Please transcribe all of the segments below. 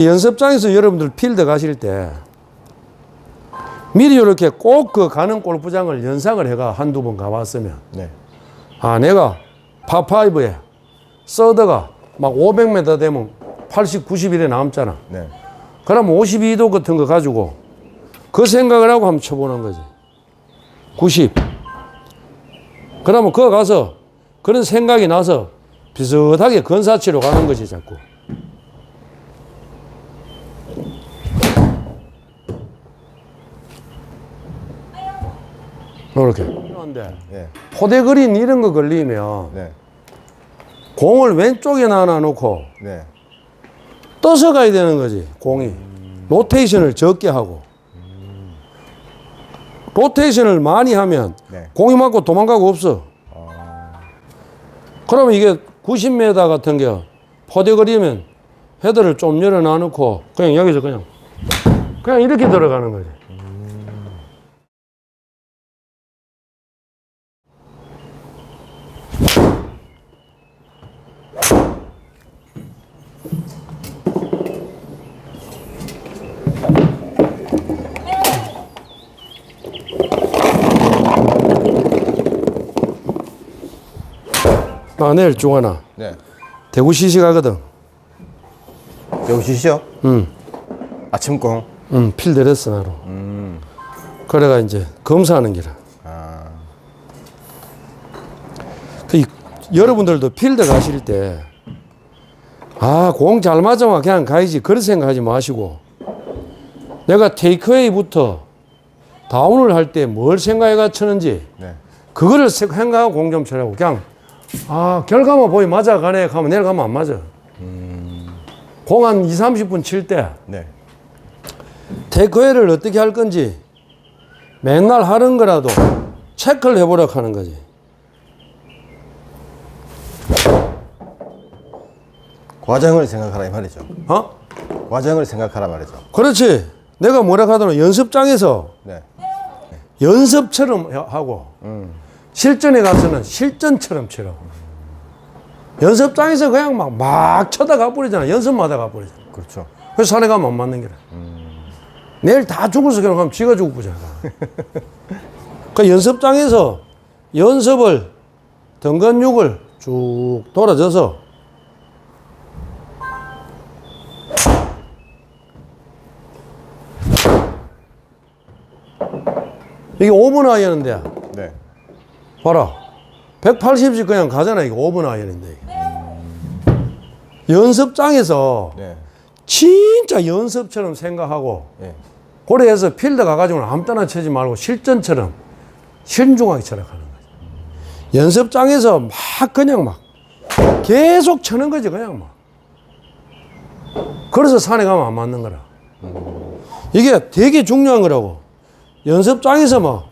연습장에서 여러분들 필드 가실 때 미리 이렇게 꼭 그 가는 골프장을 연상을 해가 한두 번 가봤으면 네. 아 내가 파5에 서드가 막 500m 되면 80, 90일에 남잖아. 네. 그럼 52도 같은 거 가지고 그 생각을 하고 한번 쳐보는 거지. 90. 그러면 그거 가서 그런 생각이 나서 비슷하게 건사치로 가는 거지, 자꾸. 이렇게. 그런데 네. 포대 그린 이런 거 걸리면 네. 공을 왼쪽에 놔놓고 네. 떠서 가야 되는 거지 공이 로테이션을 적게 하고 로테이션을 많이 하면 네. 공이 맞고 도망가고 없어 그러면 이게 90m 같은 게 포대거리면 헤드를 좀 열어 놔놓고 그냥 여기서 그냥 그냥 이렇게 들어가는 거지 아 내일 중하나 네. 대구 시시 가거든 배우시죠? 응. 아침공. 응, 필 내렸어, 나로. 그래가 이제 검사하는 기라. 아. 그, 이- 여러분들도 필드 가실 때, 아, 공 잘 맞으면 그냥 가야지. 그런 생각하지 마시고, 내가 테이크웨이부터 다운을 할 때 뭘 생각해가 치는지, 네. 그거를 생각하고 공 좀 치라고. 그냥, 아, 결과만 보이 맞아가네. 하면 내일 가면 안 맞아. 공 한 2, 30분 칠 때, 네. 테이크웨이를 어떻게 할 건지 맨날 하는 거라도 체크를 해보려고 하는 거지. 과정을 생각하라 이 말이죠. 어? 과정을 생각하라 말이죠. 그렇지. 내가 뭐라 하더라 연습장에서 네. 연습처럼 해- 하고 실전에 가서는 실전처럼 치라고. 연습장에서 그냥 막, 막 쳐다가 버리잖아. 연습마다 가 버리잖아. 그렇죠. 그래서 산에 가면 안 맞는 게라. 내일 다 죽어서 가면 지가 죽고 보잖아. 그 연습장에서 연습을 등근육을 쭉 돌아져서 이게 5분 아이언인데 네. 봐라 180씩 그냥 가잖아 이게 5분 아이언인데 연습장에서 네. 진짜 연습처럼 생각하고 네. 고래에서 필드 가가지고는 아무 때나 치지 말고 실전처럼 신중하게 쳐라 하는 거지. 연습장에서 막 그냥 막 계속 쳐는 거지 그냥 막. 그래서 산에 가면 안 맞는 거라. 이게 되게 중요한 거라고. 연습장에서 막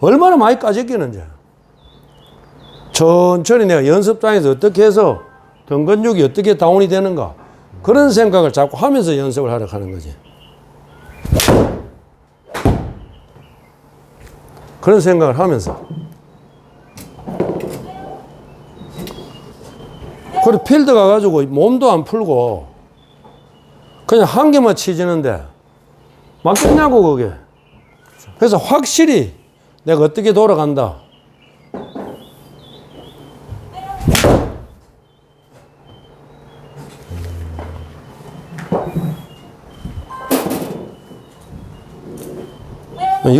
얼마나 많이 까졌겠는지. 천천히 내가 연습장에서 어떻게 해서 등 근육이 어떻게 다운이 되는가 그런 생각을 자꾸 하면서 연습을 하려 하는 거지. 그런 생각을 하면서. 그리고 필드 가가지고 몸도 안 풀고 그냥 한 개만 치지는데 맞겠냐고 그게. 그래서 확실히 내가 어떻게 돌아간다.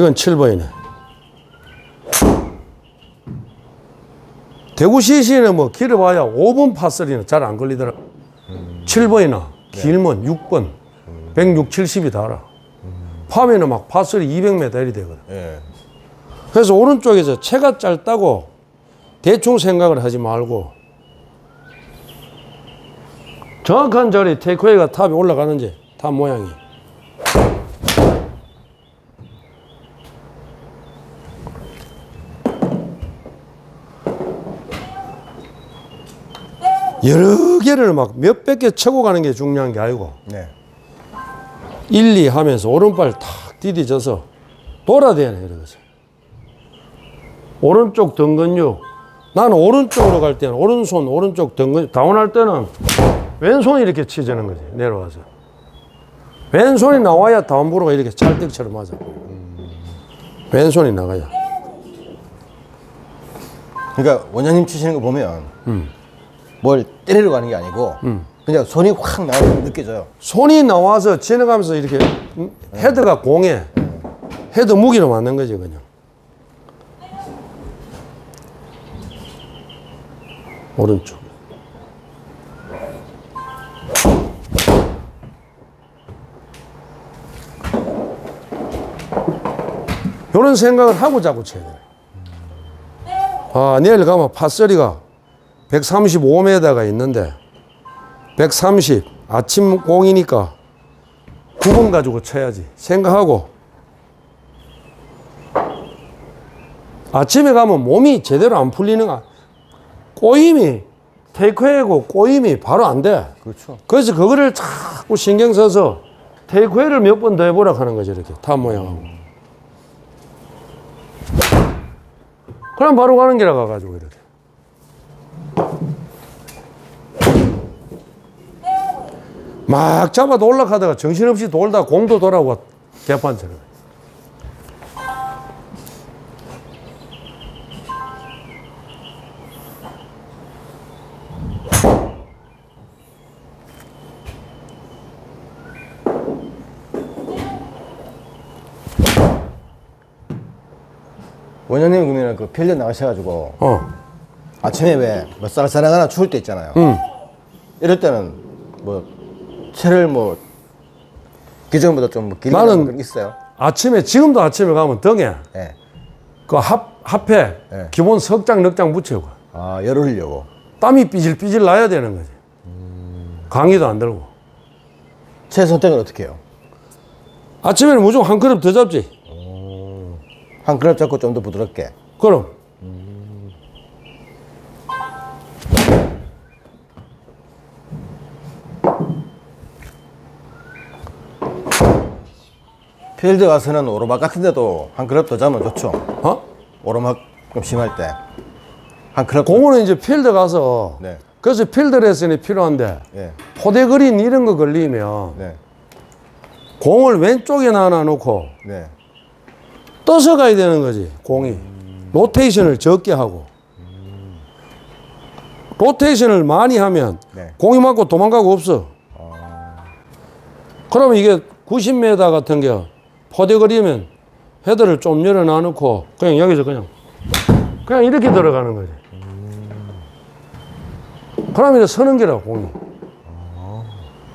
이건 7번이네. 대구 시시는 뭐 길어봐야 5번 파설이는 잘 안 걸리더라. 7번이나 길면 6번, 106, 70이 달아. 파면은 막 파설이 200m 이 되거든. 예. 그래서 오른쪽에서 채가 짧다고 대충 생각을 하지 말고 정확한 자리 테이크웨이가 탑이 올라가는지 탑 모양이 여러 개를 막 몇백 개 쳐고 가는 게 중요한 게 아니고 네. 1, 2 하면서 오른발 탁 디디져서 돌아대야 돼, 이러면서. 오른쪽 등 근육. 나는 오른쪽으로 갈 때는 오른손, 오른쪽 등근, 다운할 때는 왼손 이렇게 치자는 거지, 내려와서. 왼손이 나와야 다운브로가 이렇게 찰떡처럼 맞아. 왼손이 나가야. 그러니까 원장님 치시는 거 보면 음. 뭘 때리러 가는 게 아니고 그냥 손이 확게 느껴져요. 손이 나와서 지나가면서 이렇게 음, 헤드가 공에 헤드 무기로 맞는 거지 그냥. 오른쪽. 이런 생각을 하고 자꾸 쳐야 돼. 아, 내일 가면 팟소리가 135m가 있는데 130 아침 공이니까 9분 가지고 쳐야지. 생각하고. 아침에 가면 몸이 제대로 안 풀리는 거 꼬임이 테이크웨이고 꼬임이 바로 안 돼. 그렇죠. 그래서 그거를 자꾸 신경 써서 테이크웨이를 몇 번 더 해보라 하는 거죠 이렇게. 탑 모양하고. 그럼 바로 가는 길라 가가지고 이렇게 막 잡아도 올라가다가 정신없이 돌다 공도 돌아오고 개판처럼 원장님 그러면 그 필드 나가셔가지고 어 아침에 왜뭐 쌀쌀하거나 추울 때 있잖아요. 응. 이럴 때는 뭐 채를 뭐 기존보다 좀뭐 길게 나는- 게 있어요. 아침에 지금도 아침에 가면 등에 예. 그 합, 합에 네. 기본 석장 넉장 붙여고 아 열을 흘려고. 땀이 삐질삐질 나야 되는 거지 강의도 안 들고 채 선택은 어떻게 해요? 아침에는 무조건 한 그릇 더 잡지 한 그릇 잡고 좀 더 부드럽게. 그럼 필드 가서는 오르막 같은 데도 한 그릇 더 잡으면 좋죠. 어? 오르막 좀 심할 때. 한 그릇. 공원은 이제 필드 가서 네. 그래서 필드 레슨이 필요한데 예. 포대 그린 이런 거 걸리면 네. 공을 왼쪽에 하나 놓고 네. 떠서 가야 되는 거지 공이 로테이션을 적게 하고 로테이션을 많이 하면 네. 공이 맞고 도망가고 없어 그러면 이게 90m 같은 게 포대 그리면 헤드를 좀 열어 놔놓고 그냥 여기서 그냥 그냥 이렇게 들어가는 거지. 그러면 이제 서는 게라 공이.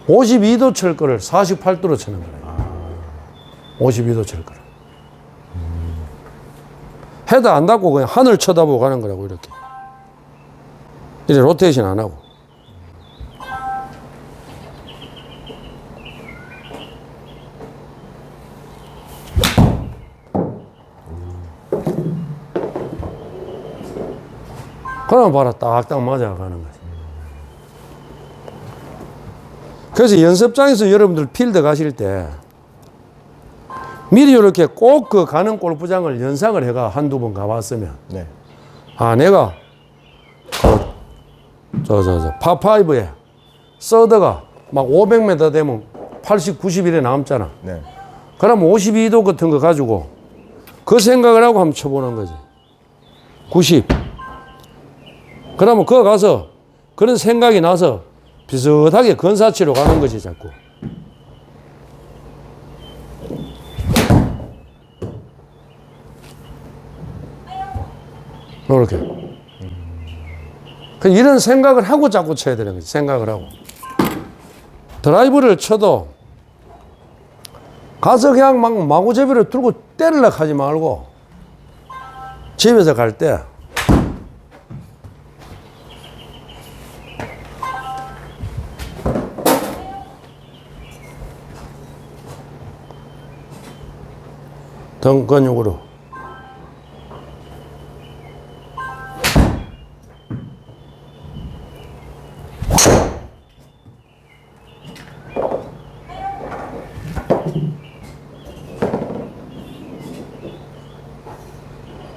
52도 칠 거를 48도로 치는 거야 52도 칠 거를. 헤드 안 닫고 그냥 하늘 쳐다보고 가는 거라고 이렇게. 이제 로테이션 안 하고 그러면 봐라 딱딱 맞아가는 거지 그래서 연습장에서 여러분들 필드 가실 때 미리 이렇게 꼭 그 가는 골프장을 연상을 해가 한두 번 가봤으면 네. 아 내가 저저저 파파이브에 서드가 막 500m 되면 80, 90일에 남잖아. 네. 그럼 52도 같은 거 가지고 그 생각을 하고 한번 쳐보는 거지. 90. 그러면 그거 가서 그런 생각이 나서 비슷하게 건사치로 가는 거지 자꾸. 이렇게. 그 이런 생각을 하고 자꾸 쳐야 되는 거지. 생각을 하고. 드라이브를 쳐도 가서 그냥 막 마구제비를 들고 때리려 하지 말고 집에서 갈 때 등 근육으로.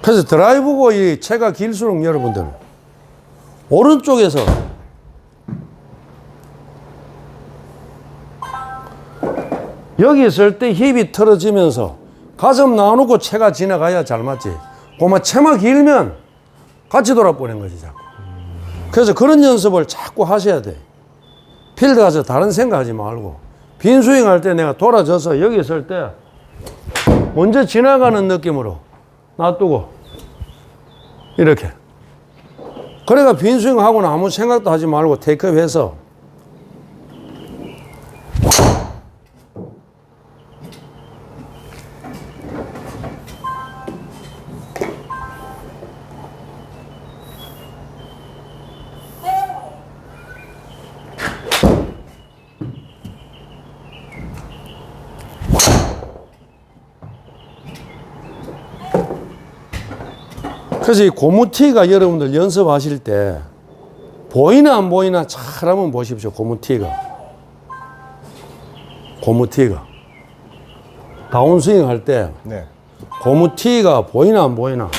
그래서 드라이브고 이 채가 길수록 여러분들 오른쪽에서 여기 있을 때 힙이 틀어지면서 가슴 나눠놓고 체가 지나가야 잘 맞지. 고마 체만 길면 같이 돌아보는 거지 자꾸. 그래서 그런 연습을 자꾸 하셔야 돼. 필드 가서 다른 생각하지 말고 빈 스윙 할 때 내가 돌아져서 여기 있을 때 먼저 지나가는 느낌으로 놔두고 이렇게. 그래가 빈 스윙 하고는 아무 생각도 하지 말고 테이크업 해서 그래서 이 고무티가 여러분들 연습하실 때 보이나 안 보이나 잘 한번 보십시오. 고무티가. 고무티가. 다운스윙 할 때 네. 고무티가 보이나 안 보이나.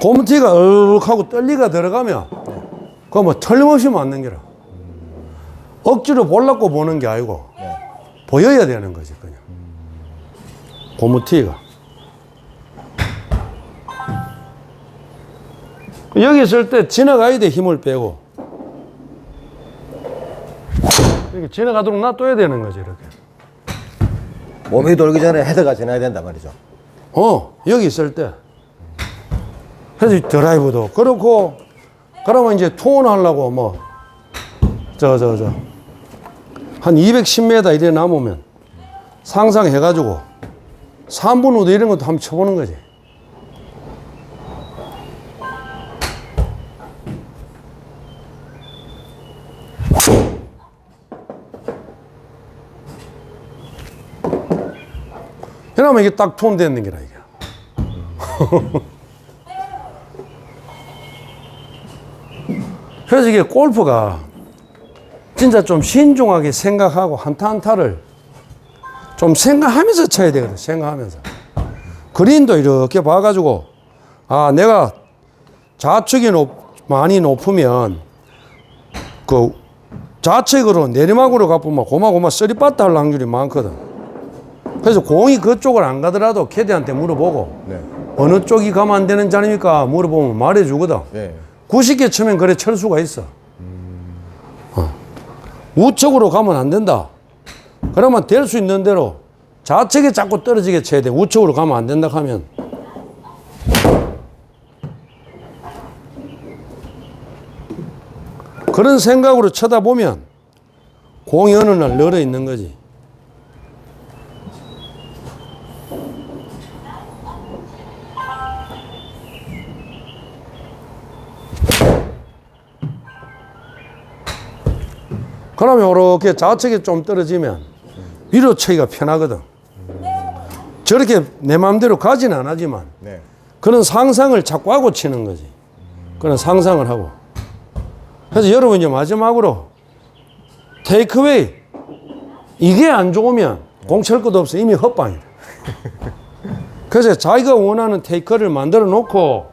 고무티가 얼룩 하고 떨리가 들어가면 그거 뭐 틀림없이 맞는 게라. 억지로 보려고 보는 게 아니고 보여야 되는 거지 그냥. 고무티가. 여기 있을 때 지나가야 돼 힘을 빼고 이렇게 지나가도록 놔둬야 되는 거지 이렇게. 몸이 돌기 전에 헤드가 지나야 된단 말이죠. 어, 여기 있을 때. 그래서 이 드라이브도 그렇고, 그러면 이제 투혼 하려고 뭐, 저, 저, 저, 한 210m 이래 남으면 상상해가지고 3분 후도 이런 것도 한번 쳐보는 거지. 그러면 이게 딱 톤 되는 게라, 이게. 그래서 이게 골프가 진짜 좀 신중하게 생각하고 한타 한타를 좀 생각하면서 쳐야 되거든, 생각하면서. 그린도 이렇게 봐가지고, 아, 내가 좌측이 높, 많이 높으면 그 좌측으로 내리막으로 가보면 고마고마 쓰리빠트 할 확률이 많거든. 그래서 공이 그쪽을 안 가더라도 캐디한테 물어보고 네. 어느 쪽이 가면 안 되는 자리입니까? 물어보면 말해주거든. 네. 90개 치면 그래 칠 수가 있어. 어. 우측으로 가면 안 된다. 그러면 될 수 있는 대로 좌측에 자꾸 떨어지게 쳐야 돼. 우측으로 가면 안 된다 하면. 그런 생각으로 쳐다보면 공이 어느 날 늘어 있는 거지. 그러면 이렇게 좌측에 좀 떨어지면 위로 치기가 편하거든. 저렇게 내 마음대로 가진 않았지만 네. 그런 상상을 자꾸 하고 치는 거지. 그런 상상을 하고. 그래서 여러분 이제 마지막으로 테이크웨이 이게 안 좋으면 공칠 것도 없어 이미 헛방이다. 그래서 자기가 원하는 테이크를 만들어 놓고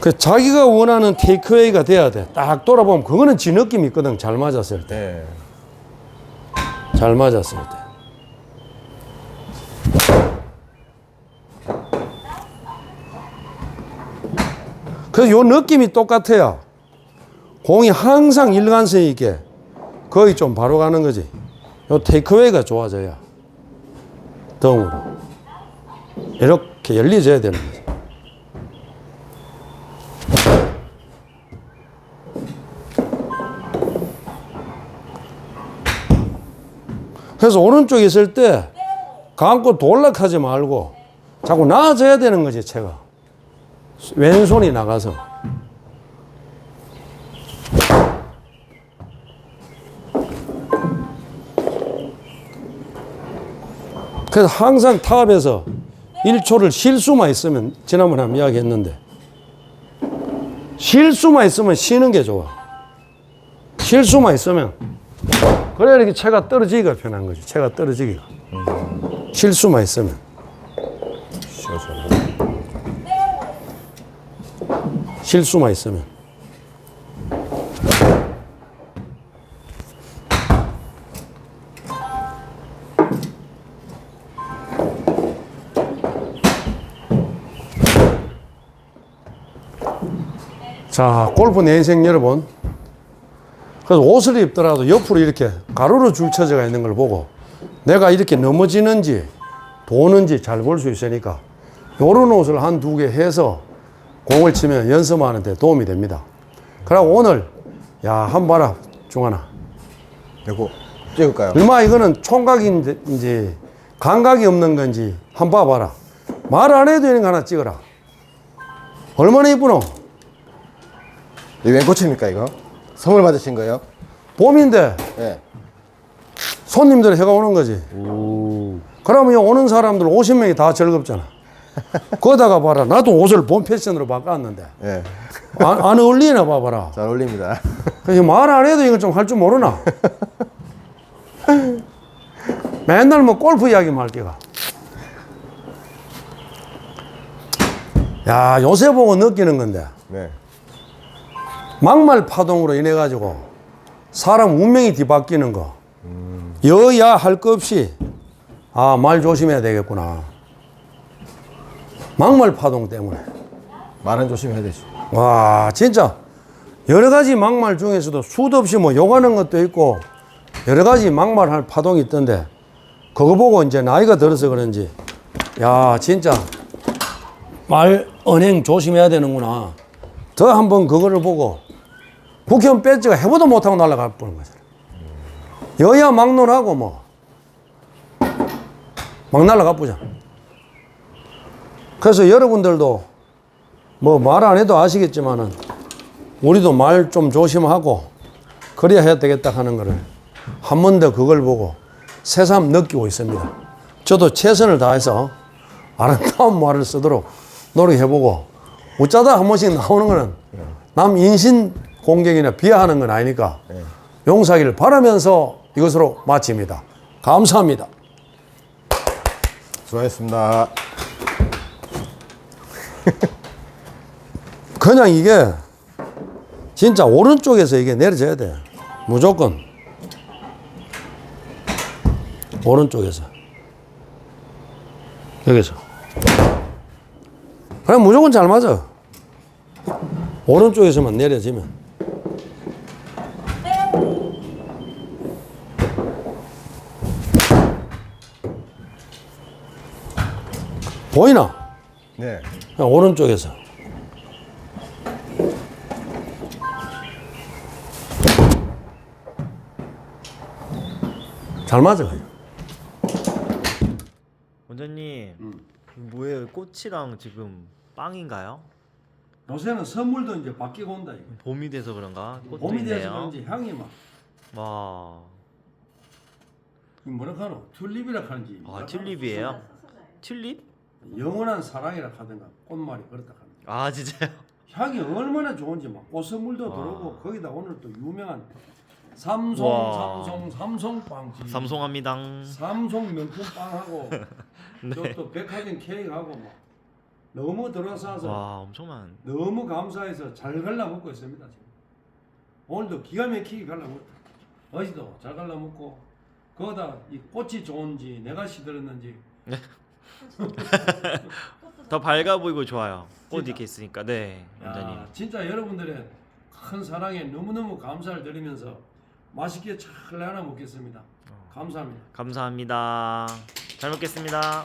그 자기가 원하는 테이크웨이가 돼야 돼. 딱 돌아보면 그거는 지 느낌이 있거든. 잘 맞았을 때. 네. 잘 맞았을 때. 그래서 요 느낌이 똑같아요. 공이 항상 일관성 있게 거의 좀 바로 가는 거지. 요 테이크웨이가 좋아져야 덩으로 이렇게 열리져야 되는 거지. 그래서 오른쪽에 있을 때 감고 돌락하지 말고 자꾸 나아져야 되는 거지, 채가. 왼손이 나가서. 그래서 항상 타업에서 1초를 실수만 있으면 지난번에 한번 이야기 했는데 실수만 있으면 쉬는 게 좋아. 실수만 있으면 그래야 이렇게 채가 떨어지기가 편한 거지. 채가 떨어지기가. 실수만 있으면. 실수만 있으면. 자, 골프 내 인생 여러분. 그래서 옷을 입더라도 옆으로 이렇게 가로로 줄 쳐져가 있는 걸 보고 내가 이렇게 넘어지는지 도는지 잘 볼 수 있으니까 요런 옷을 한 두 개 해서 공을 치면 연습하는 데 도움이 됩니다. 그리고 오늘 야, 한번 봐라. 중하나. 요거 찍을까요? 얼마 이거는 총각인지 감각이 없는 건지 한번 봐봐라. 말 안 해도 되는 거 하나 찍어라. 얼마나 이쁘노? 이웬 꽃입니까 이거? 선물 받으신 거예요? 봄인데 네. 손님들 해가 오는 거지. 그러면 이 오는 사람들 50명이 다 즐겁잖아. 거다가 봐라. 나도 옷을 봄 패션으로 바꿨는데. 네. 안, 안 어울리나 봐봐라. 잘 어울립니다. 그래서 말안 해도 이건 좀할 줄 모르나? 맨날 뭐 골프 이야기만 할 게가. 야, 요새 보고 느끼는 건데. 네. 막말 파동으로 인해 가지고 사람 운명이 뒤바뀌는 거. 여야 할 것 없이 아 말 조심해야 되겠구나. 막말 파동 때문에. 말은 조심해야 되지. 와 진짜. 여러 가지 막말 중에서도 수도 없이 뭐 욕하는 것도 있고 여러 가지 막말할 파동이 있던데 그거 보고 이제 나이가 들어서 그런지 야 진짜. 말 언행 조심해야 되는구나. 더 한번 그거를 보고 국회의원 배지가 해보도 못하고 날아가 보는 거잖아 여야 막론하고 뭐. 막 날아가 보자. 그래서 여러분들도 뭐 말 안 해도 아시겠지만은 우리도 말 좀 조심하고 그래야 해야 되겠다 하는 거를 한 번 더 그걸 보고 새삼 느끼고 있습니다. 저도 최선을 다해서 아름다운 말을 쓰도록 노력해보고 어쩌다 한 번씩 나오는 거는 남 인신 공격이나 비하하는 건 아니니까 용서하기를 바라면서 이것으로 마칩니다. 감사합니다. 수고하셨습니다. 그냥 이게 진짜 오른쪽에서 이게 내려져야 돼. 무조건. 오른쪽에서. 여기서. 그냥 무조건 잘 맞아. 오른쪽에서만 내려지면. 보이나? 네. 그냥 오른쪽에서. 잘 맞아. 그냥. 원장님 뭐예요? 꽃이랑 지금 빵인가요? 요새는 선물도 이제 바뀌고 온다. 이거. 봄이 돼서 그런가? 꽃도 봄이 돼서 있네요. 그런지 향이 막 와, 이거 뭐라 하노? 튤립이라 하는지. 아 튤립이에요? 튤립? 영원한 사랑이라 하든가 꽃말이 그렇다 하는. 아 진짜요? 향이 얼마나 좋은지 막 꽃선물도 와. 들어오고 거기다 오늘 또 유명한 삼송 와. 삼송 삼송 빵집. 삼송합니다. 삼송 명품 빵하고 네. 저또 백화점 케이크하고 뭐 너무 들어서서 와 엄청난. 너무 감사해서 잘 갈라먹고 있습니다 지금. 오늘도 기가 막히게 갈라먹었다. 어제도 잘 갈라먹고 거기다 이 꽃이 좋은지 내가 시들었는지 더 밝아 보이고 좋아요. 꽃 진짜? 이렇게 있으니까 네 원장님. 야, 진짜 여러분들의 큰 사랑에 너무너무 감사를 드리면서 맛있게 잘 나눠 먹겠습니다. 감사합니다. 감사합니다. 잘 먹겠습니다.